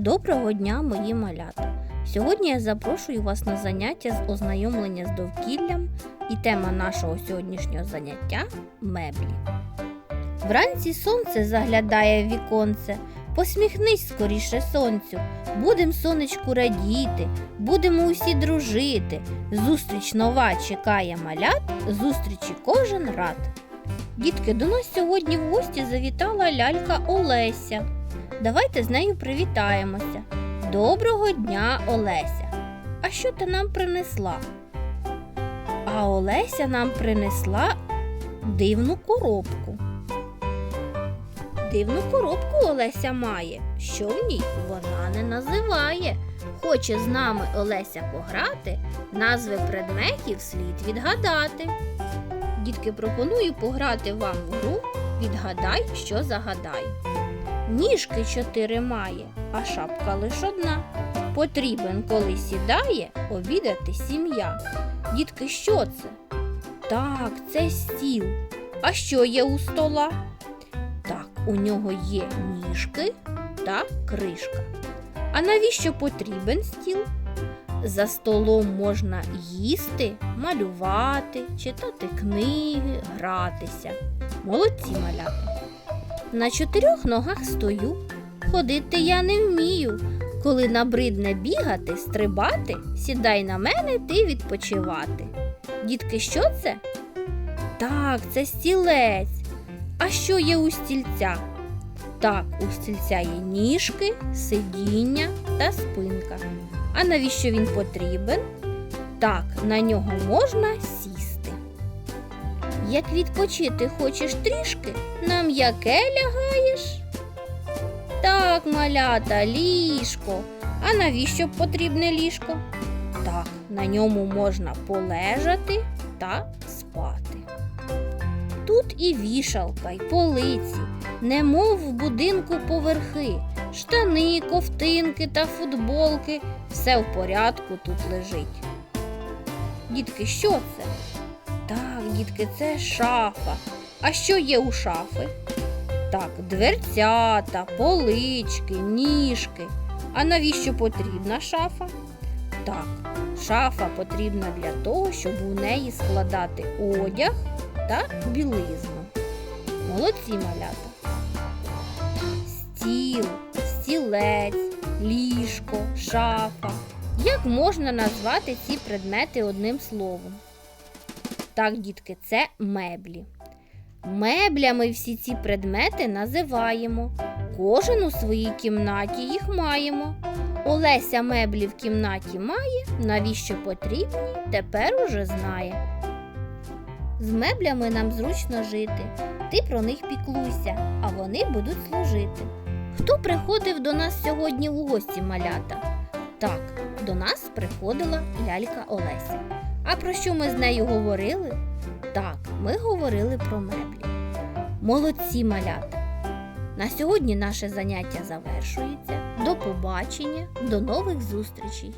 Доброго дня, мої малята! Сьогодні я запрошую вас на заняття з ознайомлення з довкіллям і тема нашого сьогоднішнього заняття меблі. Вранці сонце заглядає в віконце. Посміхнись скоріше сонцю, будем сонечку радіти, будемо усі дружити. Зустріч нова чекає малят, зустрічі кожен рад. Дітки, до нас сьогодні в гості завітала лялька Олеся. Давайте з нею привітаємося. Доброго дня, Олеся. А що ти нам принесла? А Олеся нам принесла дивну коробку. Дивну коробку Олеся має. Що в ній вона не називає. Хоче з нами Олеся пограти, назви предметів слід відгадати. Дітки, пропоную пограти вам в гру Відгадай, що загадай. Ніжки чотири має, а шапка лиш одна. Потрібен, коли сідає, обідати сім'я. Дітки, що це? Так, це стіл. А що є у стола? Так, у нього є ніжки та кришка. А навіщо потрібен стіл? За столом можна їсти, малювати, читати книги, гратися. Молодці малята. На чотирьох ногах стою. Ходити я не вмію. Коли набридне бігати, стрибати, сідай на мене ти відпочивати. Дітки, що це? Так, це стілець. А що є у стільця? Так, у стільця є ніжки, сидіння та спинка. А навіщо він потрібен? Так, на нього можна сісти. Як відпочити хочеш трішки, на м'яке лягаєш? Так, малята, ліжко. А навіщо потрібне ліжко? Так, на ньому можна полежати та спати. Тут і вішалка, й полиці, немов в будинку поверхи, штани, ковтинки та футболки. Все в порядку тут лежить. Дітки, що це? Так, дітки, це шафа. А що є у шафи? Так, дверцята, полички, ніжки. А навіщо потрібна шафа? Так, шафа потрібна для того, щоб у неї складати одяг та білизну. Молодці малята. Стіл, стілець, ліжко, шафа. Як можна назвати ці предмети одним словом? Так, дітки, це меблі. Меблями всі ці предмети називаємо. Кожен у своїй кімнаті їх маємо. Олеся меблі в кімнаті має, навіщо потрібні, тепер уже знає. З меблями нам зручно жити. Ти про них піклуйся, а вони будуть служити. Хто приходив до нас сьогодні у гості малята? Так, до нас приходила лялька Олеся. А про що ми з нею говорили? Так, ми говорили про меблі. Молодці малята! На сьогодні наше заняття завершується. До побачення, до нових зустрічей!